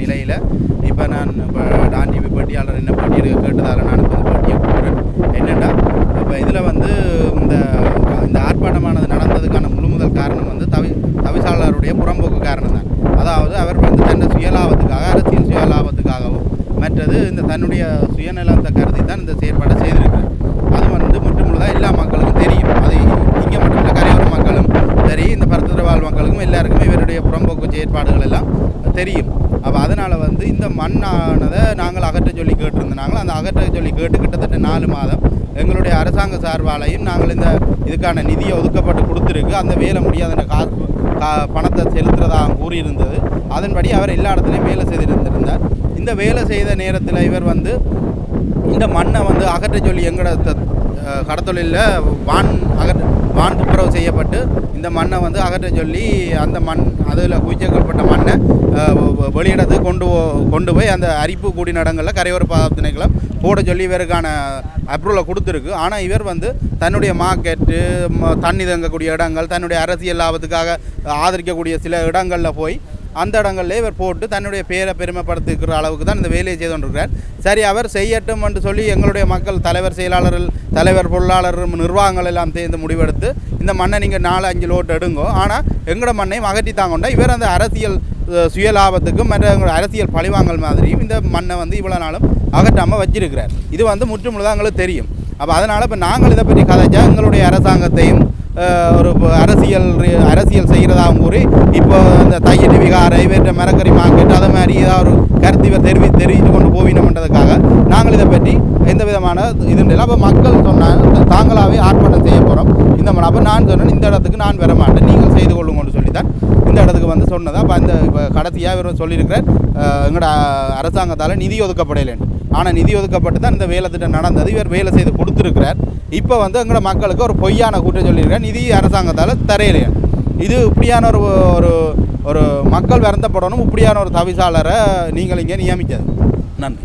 நிலையில் இப்போ நான் இப்போ டான் டிவி போட்டியாளர் என்ன போட்டி எடுக்க கேட்டதால் நான் இப்போ இந்த போட்டியை கொடுக்குறேன் என்னென்னா இப்போ இதில் வந்து இந்த இந்த ஆர்ப்பாட்டமானது நடந்ததுக்கான முழு முதல் காரணம் வந்து தவி தவிசாளருடைய புறம்போக்கு காரணம் தான் அதாவது அவர் வந்து தன்னை சுயலாபத்துக்காக அரசியல் சுயலாபத்துக்காகவும் மற்றது இந்த தன்னுடைய சுயநலத்தை கருதி தான் இந்த செயற்பாடை செய்திருக்கிறார். அது வந்து முற்று முழுதாக எல்லா மக்களுக்கும் தெரியும் அது இங்கே மட்டும் இல்லை கரையோர மக்களும் சரி இந்த பரத்துற வாழ் மக்களுக்கும் எல்லாருக்குமே இவருடைய புறம்போக்கு செயற்பாடுகள் எல்லாம் தெரியும். அப்போ அதனால் வந்து இந்த மண்ணானதை நாங்கள் அகற்ற சொல்லி கேட்டிருந்தாங்க. அந்த அகற்ற சொல்லி கேட்டு கிட்டத்தட்ட நாலு மாதம் எங்களுடைய அரசாங்க சார்பாலையும் நாங்கள் இந்த இதுக்கான நிதியை ஒதுக்கப்பட்டு கொடுத்துருக்கு. அந்த வேலை முடியாத காசு கா பணத்தை செலுத்துறதாக கூறியிருந்தது. அதன்படி அவர் எல்லா இடத்துலையும் வேலை செய்திருந்திருந்தார். இந்த வேலை செய்த நேரத்தில் இவர் வந்து இந்த மண்ணை வந்து அகற்ற சொல்லி எங்களோட கடத்தொழிலில் வான் அகற்ற வான் துப்புரவு செய்யப்பட்டு இந்த மண்ணை வந்து அகற்ற சொல்லி அந்த மண் அதில் குவிச்சப்பட்ட மண்ணை அஹ், கொண்டு கொண்டு போய் அந்த அரிப்பு கூடி நடங்களில் கரையோர பாதத்தினைகளும் போட சொல்லி இவருக்கான அப்ரூவலை கொடுத்துருக்கு. ஆனால் இவர் வந்து தன்னுடைய மார்க்கெட்டு ம- தண்ணி தங்கக்கூடிய இடங்கள் தன்னுடைய அரசியல் லாபத்துக்காக ஆதரிக்கக்கூடிய சில இடங்களில் போய் அந்த இடங்கள்ல இவர் போட்டு தன்னுடைய பேரை பெருமைப்படுத்திக்கிற அளவுக்கு தான் இந்த வேலையை செய்து கொண்டிருக்கிறார். சரி அவர் செய்யட்டும் என்று சொல்லி எங்களுடைய மக்கள் தலைவர் செயலாளர்கள் தலைவர் பொருளாளர் நிர்வாகங்கள் எல்லாம் சேர்ந்து முடிவெடுத்து இந்த மண்ணை நீங்கள் நாலு அஞ்சு லோட் எடுங்கோ. ஆனால் எங்களோட மண்ணையும் அகற்றி தாங்கொண்டா இவர் அந்த அரசியல் சுயலாபத்துக்கும் மற்ற எங்களோட அரசியல் பழிவாங்கல் மாதிரியும் இந்த மண்ணை வந்து இவ்வளோ நாளும் அகற்றாமல் வச்சிருக்கிறார். இது வந்து முற்றுமுழுதாக எங்களுக்கு தெரியும். அப்போ அதனால் இப்போ நாங்கள் இதை பற்றி கதைச்சா எங்களுடைய அரசாங்கத்தையும் ஒரு அரசியல் அரசியல் செய்கிறதாகவும் கூறி இப்போ இந்த தையடி விகார இவற்ற மரக்கறி மார்க்கெட் அதை மாதிரி ஏதாவது ஒரு கருத்து இவர் தெரிவி தெரிவித்து கொண்டு போவினோம்ன்றதுக்காக நாங்கள் இதை பற்றி எந்த விதமான இது இல்லை. அப்போ மக்கள் சொன்னாங்க தாங்களாகவே ஆர்ப்பாட்டம் செய்ய போகிறோம் இந்த அப்போ நான் சொன்னேன் இந்த இடத்துக்கு நான் வர மாட்டேன் நீங்கள் செய்து கொள்ளுங்கன்னு சொல்லி தான் இந்த இடத்துக்கு வந்து சொன்னதா. அப்போ அந்த இப்போ கடைசியாக இவர் சொல்லியிருக்கிறார் எங்களோட அரசாங்கத்தால் நிதி ஒதுக்கப்படையிலேன்னு ஆனால் நிதி ஒதுக்கப்பட்டு தான் இந்த வேலை திட்டம் நடந்தது. இவர் வேலை செய்து கொடுத்துருக்கிறார். இப்போ வந்து எங்களோட மக்களுக்கு ஒரு பொய்யான கூட்டம் சொல்லியிருக்கார் நிதி அரசாங்கத்தால் தரையிலையே இது இப்படியான ஒரு ஒரு ஒரு மக்கள் வருந்தப்படணும். இப்படியான ஒரு தவிசாளரை நீங்கள் இங்கே நியமிக்காது நன்றி.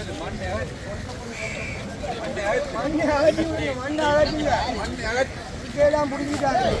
வேண்டாம் உள்ளுக்கே இருக்க வேண்டாம் தவிசாளரே தவிசாளரே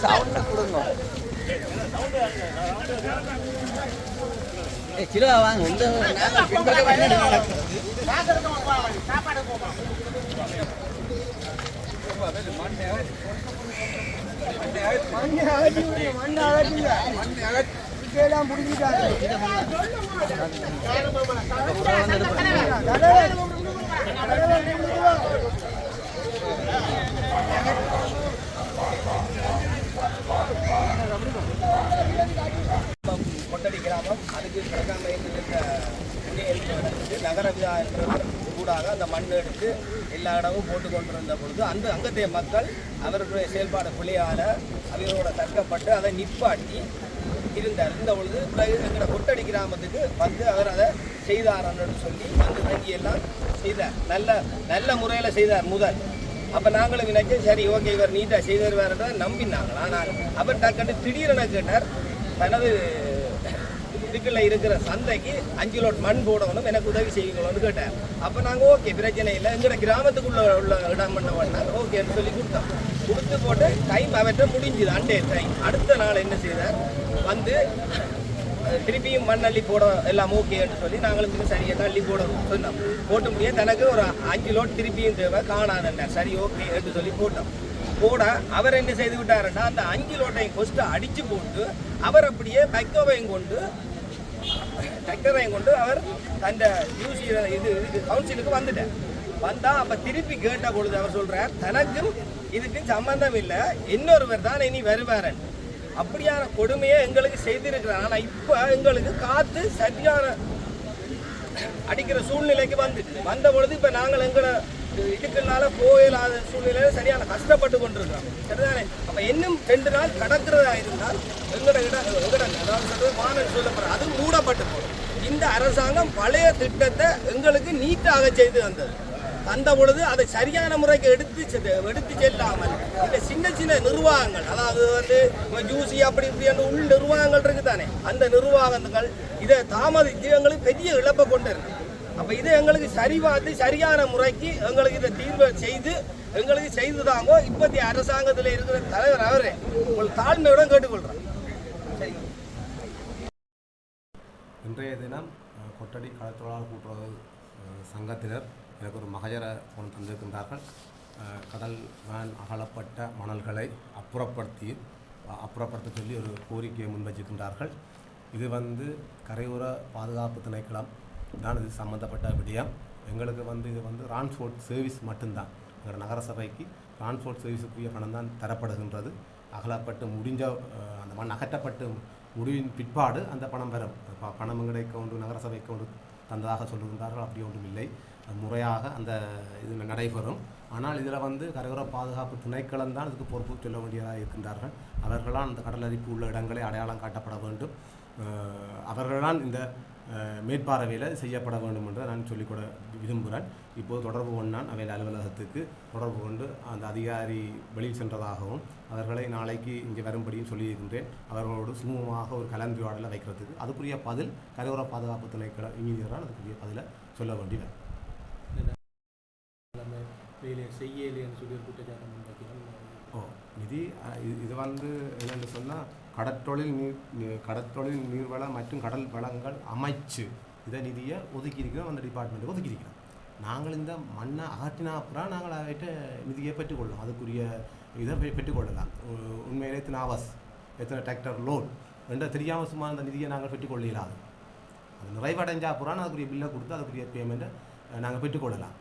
சவுண்டை கொடுங்க ஏ கிலோ வாங்க இந்த புடிச்சிட்டாங்க நகர விழா கூடாக அந்த மண் எடுத்து எல்லா இடமும் போட்டு கொண்டிருந்த பொழுது அந்த அங்கத்தைய மக்கள் அவர்களுடைய செயல்பாடு பிள்ளையால் அவர்களோட தற்கப்பட்டு அதை நிப்பாட்டி இருந்தார். இருந்த பொழுது பிறகு எங்களோட கொட்டடி கிராமத்துக்கு வந்து அவர் அதை செய்தார்னு சொல்லி வந்து தங்கி எல்லாம் செய்தார். நல்ல நல்ல முறையில் செய்தார் முதல். அப்போ நாங்களும் நினைச்சோம் சரி ஓகே இவர் நீட்டாக செய்தார் வேறு நம்பினாங்களா ஆனால் அவர் டக்குன்னு திடீரென கேட்டார் தனது இதுக்குள்ள இருக்கிற சந்தைக்கு அஞ்சு லோட் மண் போடணும் எனக்கு உதவி செய்யுங்களோன்னு கேட்டேன். அப்போ நாங்கள் ஓகே பிரச்சனை இல்லை. எங்களோட கிராமத்துக்குள்ள உள்ள இடம் பண்ண வேண்டாம். ஓகேன்னு சொல்லி கொடுத்தோம். கொடுத்து போட்டு டைம் அவர்கிட்ட முடிஞ்சுது. அண்டே டைம் அடுத்த நாள் என்ன செய்தார்? வந்து திருப்பியும் மண் அள்ளி போட எல்லாம் ஓகேன்னு சொல்லி நாங்களும் சரியாக சரியாக அள்ளி போட சொன்னோம். போட்ட முடிய தனக்கு ஒரு அஞ்சு லோட் திருப்பியும் தேவை. காணாதுன்னார் சரி ஓகே என்று சொல்லி போட்டோம். போட அவர் என்ன செய்து விட்டாருன்னா அந்த அஞ்சு லோட்டையும் கொஸ்ட்டு அடித்து போட்டு அவர் அப்படியே பைக்கோவையும் கொண்டு டக்கரையும் கொண்டு அவர் அந்த யூசி இது இது கவுன்சிலுக்கு வந்துட்டார். வந்தால் அப்போ திருப்பி கேட்ட பொழுது அவர் சொல்கிறார் தனக்கும் இதுக்கும் சம்பந்தம் இல்லை. இன்னொருவர் தான் இனி வருவாரன். அப்படியான கொடுமையை எங்களுக்கு செய்திருக்கிறார். ஆனால் இப்போ எங்களுக்கு காற்று சரியான அடிக்கிற சூழ்நிலைக்கு வந்துட்டு வந்த பொழுது இப்போ நாங்கள் எங்களை இதுக்குனால போயிடாத சூழ்நிலையில சரியான கஷ்டப்பட்டு கொண்டிருக்கிறாங்க. சரிதானே? அப்ப இன்னும் ரெண்டு நாள் கடக்கிறதா இருந்தால் எங்களோட இடம் எங்களோட அதாவது சொல்றது மாநில சொல்லப்படுற அது மூடப்பட்டு போகும். இந்த அரசாங்கம் பழைய திட்டத்தை எங்களுக்கு நீட்டாக செய்து வந்தது அந்த பொழுது அதை சரியான முறைக்கு எடுத்து செ- எடுத்து செல்லாமல் இந்த சின்ன சின்ன நிர்வாகங்கள் அதாவது வந்து ஜூசி அப்படி இப்படி அந்த உள் நிர்வாகங்கள் இருக்குதானே? அந்த நிர்வாகங்கள் இதை தாமதித்து எங்களுக்கு பெரிய இழப்பை கொண்டு இருக்கு அப்ப இது எங்களுக்கு சரி பார்த்து சரியான முறைக்கு எங்களுக்கு இதை தீர்வை செய்து எங்களுக்கு செய்து தாங்கோ இப்போதைய அரசாங்கத்தில் இருக்கிற தலைவர் அவரே உங்கள் தாழ்மையுடன் கேட்டுக்கொள்றேன் சரி. இன்றைய தினம் கொட்டடி களத்தொழிலாளர் கூட்டுறவு சங்கத்தினர் எனக்கு ஒரு மகஜர கொண்டு தந்திருக்கின்றார்கள். கடல் வேன் அகலப்பட்ட மணல்களை அப்புறப்படுத்தி அப்புறப்படுத்த சொல்லி ஒரு கோரிக்கையை முன்வச்சிருக்கின்றார்கள் இது வந்து கரையோர பாதுகாப்பு திணைக்களம் தான் இது சம்மந்தப்பட்ட விடயம். எங்களுக்கு வந்து இது வந்து டிரான்ஸ்போர்ட் சர்வீஸ் மட்டும்தான். எங்கள் நகரசபைக்கு டிரான்ஸ்போர்ட் சர்வீஸுக்குரிய பணம் தான் தரப்படுகின்றது. அகலப்பட்டு முடிஞ்ச அந்த மண் அகற்றப்பட்டு முடிவின் பிற்பாடு அந்த பணம் வரும். ப- பணம் எங்களுடைய அக்கௌண்ட் நகரசபை கொண்டு தந்ததாக சொல்லுகின்றார்கள். அப்படி ஒன்றும் இல்லை. முறையாக அந்த இது நடைபெறும். ஆனால் இதில் வந்து கரையோர பாதுகாப்பு திணைக்களம் தான் இதுக்கு பொறுப்பு சொல்ல வேண்டியதாக இருக்கின்றார்கள். அவர்களால் அந்த கடலரிப்பு உள்ள இடங்களை அடையாளம் காட்டப்பட வேண்டும். அவர்களால் அவர்கள்தான் இந்த மேற்பார்வையில் செய்யப்பட வேண்டும் என்று நான் சொல்லிக்கூட விரும்புகிறேன். இப்போது தொடர்பு கொண்டான் அவையில் அலுவலகத்துக்கு தொடர்பு கொண்டு அந்த அதிகாரி வெளியில் சென்றதாகவும் அவர்களை நாளைக்கு இங்கே வரும்படியும் சொல்லியிருக்கின்றேன். அவர்களோடு சுமூகமாக ஒரு கலந்துரையாடலை வைக்கிறதுக்கு. அதுக்குரிய பதில் கரையோர பாதுகாப்பு திணைக்கள இமீடியரால் அதுக்குரிய பதிலை சொல்ல வேண்டியது எல்லாமே செய்யலைன்னு சொல்லி ஒரு குற்றச்சாட்டு ஓ நிதி இது இது வந்து என்னென்னு சொன்னால் கடற்தொழில் நீர் கடற்தொழில் நீர்வளம் நீர்வள மற்றும் கடல் வளங்கள் அமைச்சு இதை நிதியை ஒதுக்கியிருக்கிறோம் அந்த டிபார்ட்மெண்ட்டுக்கு ஒதுக்கியிருக்கிறோம். நாங்கள் இந்த மண்ணை அகற்றினா அப்புறம் நாங்கள் அவர்கிட்ட நிதியை பெற்றுக்கொள்ளலாம் அதுக்குரிய இதை பெற்றுக்கொள்ளலாம். உண்மையில் உண்மையிலே எத்தனை ஹவர்ஸ் எத்தனை டிராக்டர் லோன் என்ற தெரியாமல் சும்மா அந்த நிதியை நாங்கள் பெற்றுக்கொள்ளலாம் அது நிறைவடைஞ்சா அப்புறம் அதுக்குரிய பில்லை கொடுத்து அதுக்குரிய பேமெண்ட்டை நாங்கள் பெற்றுக்கொள்ளலாம்.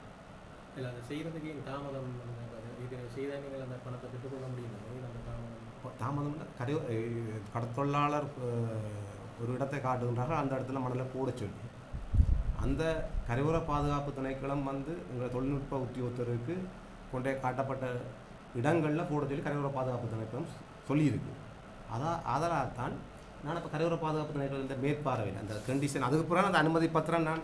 இல்லை அதை செய்கிறதுக்கு எங்கள் தாமதம்? இது செய்தால் நீங்கள் அந்த பணத்தை பெற்றுக்கொள்ள முடியும்? அந்த தாமதம்? இப்போ தாமதம்னா கரையோ கடத்தொழிலாளர் ஒரு இடத்தை காட்டுகின்றார்கள் அந்த இடத்துல மணலை போட சொல்லி. அந்த கரையோர பாதுகாப்பு திணைக்களம் வந்து எங்கள் தொழில்நுட்ப உத்தியோகத்தருக்கு கொண்டே காட்டப்பட்ட இடங்களில் போட சொல்லி கரையோர பாதுகாப்பு திணைக்களம் சொல்லியிருக்கு. அதான் அதனால் தான் நான் இப்போ கரையோர பாதுகாப்பு திணைக்களம் இந்த மேற்பார்வையில் அந்த கண்டிஷன் அதுக்கு பிறகு அந்த அனுமதி பத்திரம் நான்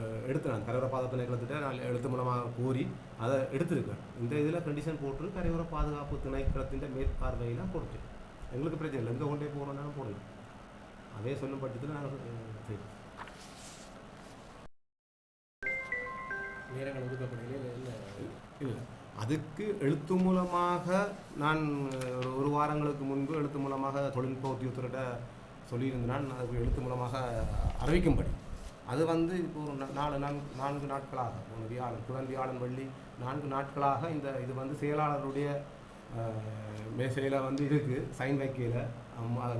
அஹ், எடுத்தேன் கரையோர பாதுகாப்பு திணைக்களத்திட்ட நான் எழுத்து மூலமாக கோரி அதை எடுத்திருக்கேன். இந்த இதில் கண்டிஷன் போட்டு கரையோர பாதுகாப்பு திணைக்களத்தின் மேற்பார்வையில் போட்டு எங்களுக்கு பிரச்சனை இல்லை. எங்கே கொண்டே போகணுன்னாலும் போடலாம். அதே சொல்லும் பட்சத்தில் நாங்கள் சரி. நேரங்கள் ஒதுக்கப்படையில இல்லை இல்லை. அதுக்கு எழுத்து மூலமாக நான் ஒரு வாரங்களுக்கு முன்பு எழுத்து மூலமாக தொழில்நுட்ப உத்தியோகத்தர்கிட்ட சொல்லியிருந்தேன். அதுக்கு எழுத்து மூலமாக அறிவிக்கும்படி. அது வந்து இப்போ ஒரு நாலு நான்கு நான்கு நாட்களாக ஒரு வியாழன் புதன் வியாழன் வெள்ளி நான்கு நாட்களாக இந்த இது வந்து செயலாளருடைய மேசையில் வந்து இருக்குது சைன் வைக்கையில்.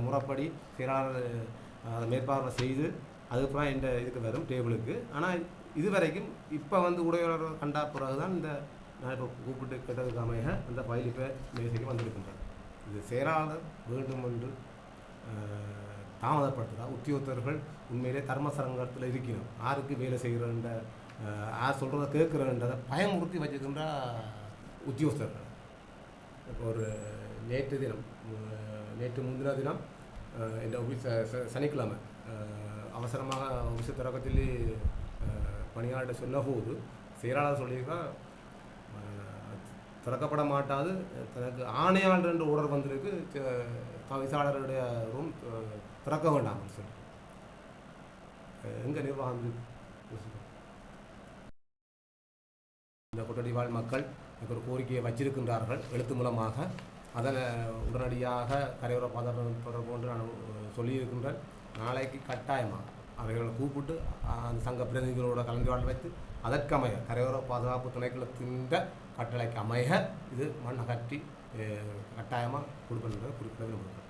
முறைப்படி செயலாளர் அதை மேற்பார்வை செய்து அதுக்கப்புறம் இந்த இதுக்கு வரும் டேபிளுக்கு. ஆனால் இது வரைக்கும் இப்போ வந்து உடையாளர் கண்டா பிறகு தான் இந்த நான் இப்போ கூப்பிட்டு கேட்டதுக்கு அமைய அந்த ஃபைல் இப்போ மேசைக்கு வந்திருக்கின்றது. இது செயலாளர் வேண்டும் என்று அஹ், தாமதப்படுத்துதா? உத்தியோகத்தர்கள் உண்மையிலே தர்ம சங்கத்தில் இருக்கணும். யாருக்கு வேலை செய்கிறன்ற யார் சொல்கிறத கேட்குறன்றதை பயமுறுத்தி வச்சுக்கின்ற உத்தியோகஸ்தர்கள் ஒரு நேற்று தினம் நேற்று முந்தின தினம் அஹ், இந்த ஆஃபீஸ் ச- ச- சனிக்கிழமை அவசரமாக ஆஃபீஸ் தொடக்கத்தில் சொல்ல சொன்னபோது செயலாளர் சொல்லியிருக்கா திறக்கப்பட மாட்டாது தனக்கு ஆணையாளர் என்ற ஆர்டர் வந்திருக்கு த- ரூம் திறக்க வேண்டாம் சொல்லி. எங்கே நிர்வாகம் இந்த கொட்டடி வாழ் மக்கள் எனக்கு ஒரு கோரிக்கையை வச்சிருக்கின்றார்கள் எழுத்து மூலமாக. அதனை உடனடியாக கரையோர பாதாளம் தொடர்பு கொண்டு நான் சொல்லியிருக்கின்றேன். நாளைக்கு கட்டாயமாக அவைகளை கூப்பிட்டு அந்த சங்க பிரதிநிதிகளோட கலந்துரையாடல் வைத்து அதற்கமைய கரையோர பாதுகாப்பு திணைக்களத்தின் கட்டளைக்கு அமைய இது மண் அகற்றி கட்டாயமாக கொடுக்கணுன்ற குறிப்பிட விரும்புகிறேன்.